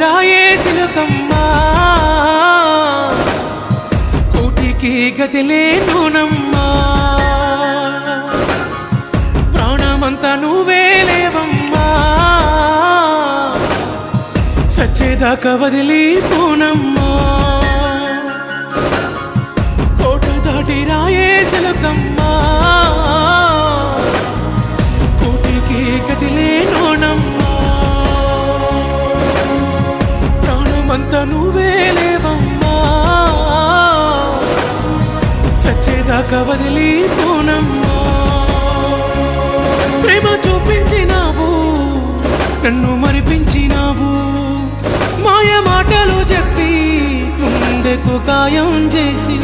దాటి రాయేసినకమ్మా. కోటికి గదిలే నూనమ్మా ప్రాణమంతా నువ్వే లేవమ్మా. సచ్చేదాకా వదిలి పూనమ్మా కోట దాటి రాయేసినకమ్మా. కోటికి ప్రాణమంతా నువ్వే లేవమ్మా. సచ్చేదాకా వదిలి పోనమ్మా ప్రేమ చూపించినావు నన్ను మరిపించినావు. మాయ మాటలు చెప్పి గుండెకు గాయం చేసి